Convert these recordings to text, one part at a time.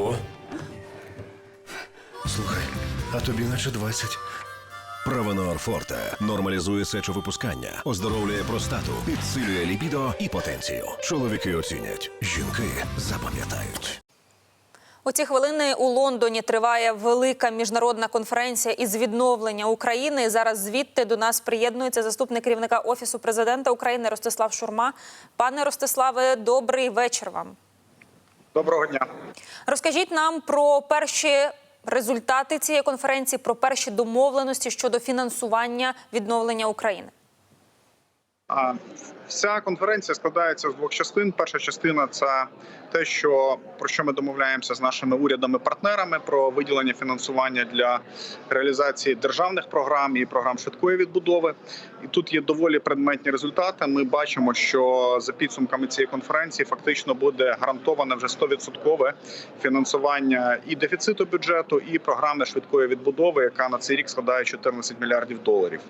Ого. Слухай, а тобі наче 20. Правонор Форте нормалізує сечовипускання, оздоровлює простату, підсилює лібідо і потенцію. Чоловіки оцінять, жінки запам'ятають. У ці хвилини у Лондоні триває велика міжнародна конференція із відновлення України. І Зараз звідти до нас приєднується заступник керівника офісу президента України Ростислав Шурма. Пане Ростиславе, добрий вечір вам. Доброго дня. Розкажіть нам про перші результати цієї конференції, про перші домовленості щодо фінансування відновлення України. Вся конференція складається з двох частин. Перша частина це те, що про що ми домовляємося з нашими урядами-партнерами про виділення фінансування для реалізації державних програм і програм швидкої відбудови. І тут є доволі предметні результати. Ми бачимо, що за підсумками цієї конференції фактично буде гарантоване вже 100% фінансування і дефіциту бюджету, і програми швидкої відбудови, яка на цей рік складає 14 мільярдів доларів.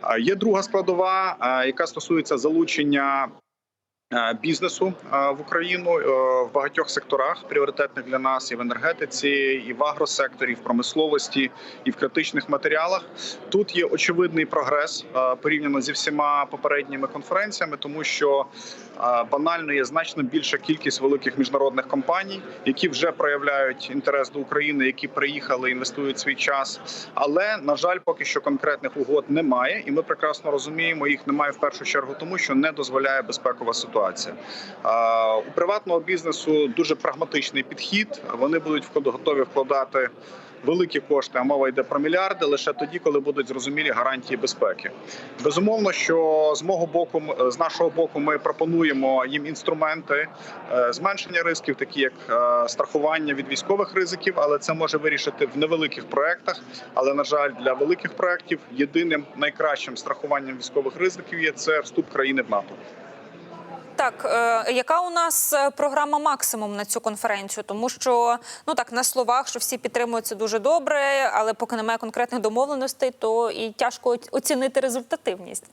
А Є друга складова, яка стосується залучення е, бізнесу е, в Україну е, в багатьох секторах пріоритетних для нас і в енергетиці, і в агросекторі, і в промисловості, і в критичних матеріалах. Тут є очевидний прогрес е, порівняно зі всіма попередніми конференціями, тому що е, банально є значно більша кількість великих міжнародних компаній, які вже проявляють інтерес до України, які приїхали, інвестують свій час. Але на жаль, поки що конкретних угод немає, і ми прекрасно розуміємо, їх немає в першу чергу, тому що не дозволяє безпекова ситуація. А, У приватного бізнесу дуже прагматичний підхід. Вони будуть готові вкладати. Великі кошти, а мова йде про мільярди лише тоді, коли будуть зрозумілі гарантії безпеки. Безумовно, що з мого боку, з нашого боку, ми пропонуємо їм інструменти е, зменшення ризиків, такі як е, страхування від військових ризиків, але це може вирішити в невеликих проектах. Але на жаль, для великих проектів єдиним найкращим страхуванням військових ризиків є це вступ країни в НАТО. Так, е, яка у нас е, програма максимум на цю конференцію? Тому що ну так на словах, що всі підтримують це дуже добре, але поки немає конкретних домовленостей, то і тяжко оцінити результативність.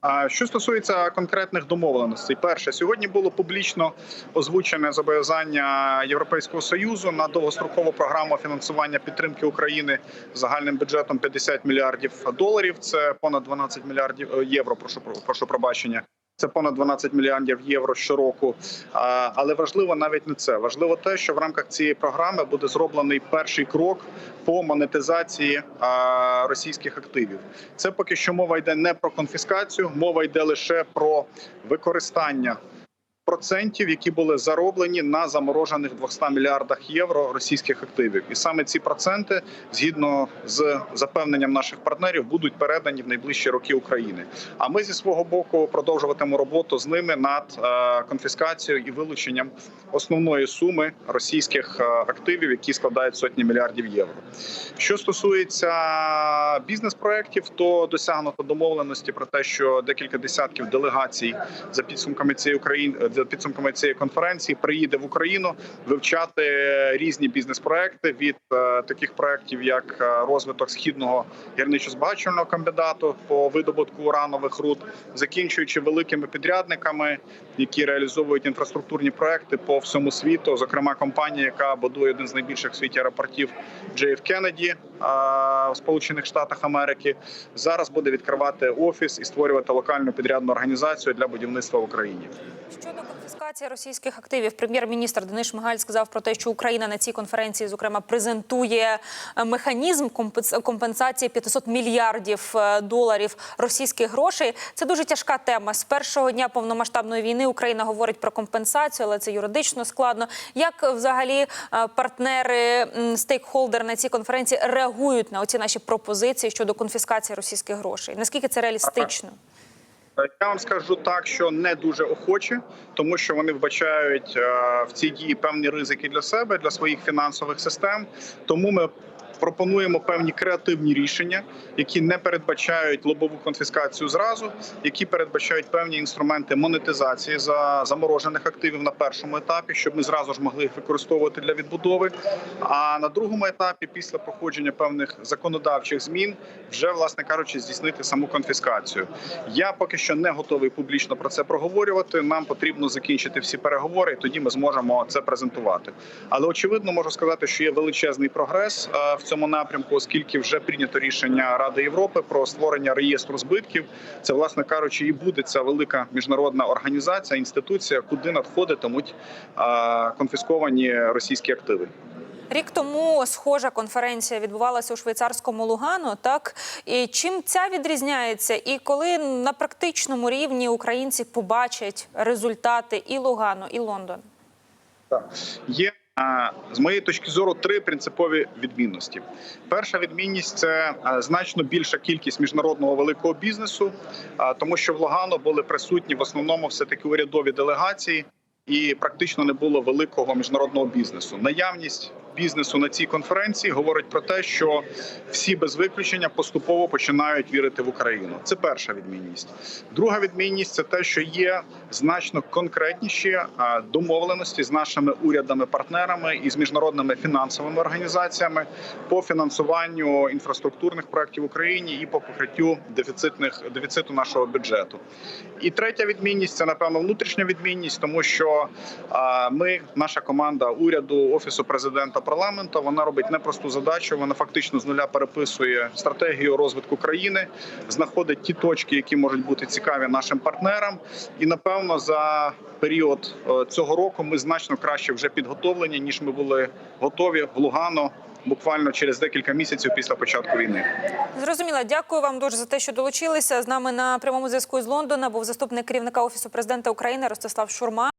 А що стосується конкретних домовленостей, перше сьогодні було публічно озвучене зобов'язання Європейського союзу на довгострокову програму фінансування підтримки України загальним бюджетом 50 мільярдів доларів. Це понад 12 мільярдів е, євро. Прошу прошу пробачення. Це понад 12 мільярдів євро щороку. Але важливо навіть не це. Важливо те, що в рамках цієї програми буде зроблений перший крок по монетизації російських активів. Це поки що мова йде не про конфіскацію, мова йде лише про використання які були зароблені на заморожених 200 мільярдах євро російських активів. І саме ці проценти, згідно з запевненням наших партнерів, будуть передані в найближчі роки України. А ми зі свого боку продовжуватимемо роботу з ними над е, конфіскацією і вилученням основної суми російських е, активів, які складають сотні мільярдів євро. Що стосується бізнес-проєктів, то досягнуто домовленості про те, що декілька десятків делегацій за підсумками цієї України підсумками цієї конференції приїде в Україну вивчати різні бізнес-проекти від е, таких проєктів, як е, розвиток східного гірничо-збагачувального комбінату по видобутку уранових руд, закінчуючи великими підрядниками, які реалізовують інфраструктурні проекти по всьому світу. Зокрема, компанія, яка будує один з найбільших в світі аеропортів JF Kennedy е, в Сполучених Штатах Америки, зараз буде відкривати офіс і створювати локальну підрядну організацію для будівництва в Україні. Щодо конфіскації російських активів, прем'єр-міністр Денис Шмигаль сказав про те, що Україна на цій конференції, зокрема, презентує е, механізм компенс- компенсації 500 мільярдів е, доларів російських грошей. Це дуже тяжка тема. З першого дня повномасштабної війни Україна говорить про компенсацію, але це юридично складно. Як взагалі е, партнери стейкхолдери на цій конференції реагують на оці наші пропозиції щодо конфіскації російських грошей? Наскільки це реалістично? Я вам скажу так, що не дуже охоче, тому що вони вбачають е, в цій дії певні ризики для себе, для своїх фінансових систем. Тому ми пропонуємо певні креативні рішення, які не передбачають лобову конфіскацію зразу, які передбачають певні інструменти монетизації за заморожених активів на першому етапі, щоб ми зразу ж могли їх використовувати для відбудови. А на другому етапі, після проходження певних законодавчих змін, вже власне кажучи, здійснити саму конфіскацію. Я поки що не готовий публічно про це проговорювати. Нам потрібно закінчити всі переговори, і тоді ми зможемо це презентувати. Але очевидно, можу сказати, що є величезний прогрес е, в цьому напрямку, оскільки вже прийнято рішення Ради Європи про створення реєстру збитків. Це, власне кажучи, і буде ця велика міжнародна організація, інституція, куди надходитимуть конфісковані російські активи. Рік тому схожа конференція відбувалася у швейцарському Лугану. Так і чим ця відрізняється, і коли на практичному рівні українці побачать результати і Лугану, і Лондон? Так. Є з моєї точки зору три принципові відмінності. Перша відмінність це значно більша кількість міжнародного великого бізнесу, тому що в Лугано були присутні в основному все таки урядові делегації. І практично не було великого міжнародного бізнесу. Наявність бізнесу на цій конференції говорить про те, що всі без виключення поступово починають вірити в Україну. Це перша відмінність. Друга відмінність це те, що є значно конкретніші домовленості з нашими урядами-партнерами і з міжнародними фінансовими організаціями по фінансуванню інфраструктурних проєктів в Україні і по покриттю дефіцитних дефіциту нашого бюджету. І третя відмінність це напевно внутрішня відмінність, тому що ми, наша команда уряду, офісу президента парламенту, вона робить непросту задачу. Вона фактично з нуля переписує стратегію розвитку країни, знаходить ті точки, які можуть бути цікаві нашим партнерам. І напевно за період е, цього року ми значно краще вже підготовлені ніж ми були готові в Лугано. Буквально через декілька місяців після початку війни. Зрозуміла, дякую вам дуже за те, що долучилися. З нами на прямому зв'язку з Лондона був заступник керівника офісу президента України Ростислав Шурма.